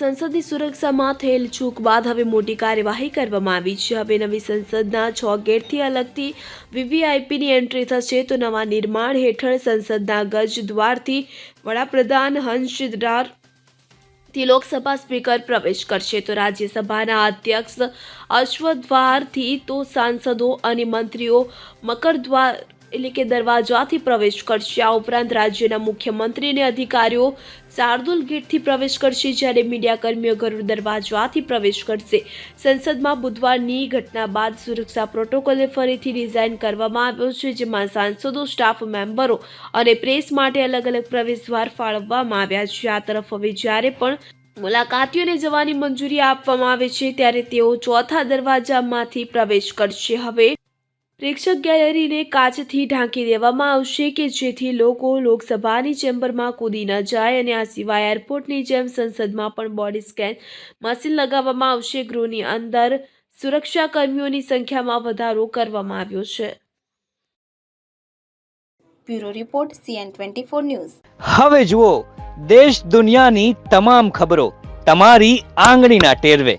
સંસદની સુરક્ષામાં થયેલ ચૂક બાદ હવે મોટી કાર્યવાહી કરવામાં આવી છે. હવે નવી સંસદના છ ગેટથી અલગથી વીવીઆઈપીની એન્ટ્રી થશે તો નવા નિર્માણ હેઠળ સંસદના ગજ દ્વારથી વડાપ્રધાન હંસરારથી લોકસભા સ્પીકર પ્રવેશ કરશે. તો રાજ્યસભાના અધ્યક્ષ અશ્વદ્વારથી તો સાંસદો અને મંત્રીઓ મકરદ્વાર એટલે કે દરવાજાથી પ્રવેશ કરશે. આ ઉપરાંત રાજ્યના મુખ્યમંત્રી અને અધિકારીઓ શાર્દુલ ગેટથી પ્રવેશ કરશે, જ્યારે મીડિયાકર્મીઓ ગરુડ દરવાજાથી પ્રવેશ કરશે. સંસદમાં બુધવારની ઘટના બાદ સુરક્ષા પ્રોટોકોલને ફરીથી ડિઝાઇન કરવામાં આવ્યો છે, જેમાં સાંસદો, સ્ટાફ મેમ્બરો અને પ્રેસ માટે અલગ અલગ પ્રવેશદ્વાર ફાળવવામાં આવ્યા છે. આ તરફ હવે જ્યારે પણ મુલાકાતીઓને જવાની મંજૂરી આપવામાં આવે છે, ત્યારે તેઓ ચોથા દરવાજામાંથી પ્રવેશ કરશે. હવે પ્રેક્ષક ગેલેરીને કાચથી ઢાંકી દેવામાં આવશે કે જેથી લોકો લોકસભાની ચેમ્બરમાં કૂદી ન જાય અને આ સિવાય એરપોર્ટની જેમ સંસદમાં પણ બોડી સ્કેન મશીન લગાવવામાં આવશે. ગૃહની અંદર સુરક્ષાકર્મીઓની સંખ્યામાં વધારો કરવામાં આવ્યો છે. Bureau report CN twenty four news. હવે જુઓ દેશ દુનિયાની તમામ ખબરો તમારી આંગળીના ટેરવે.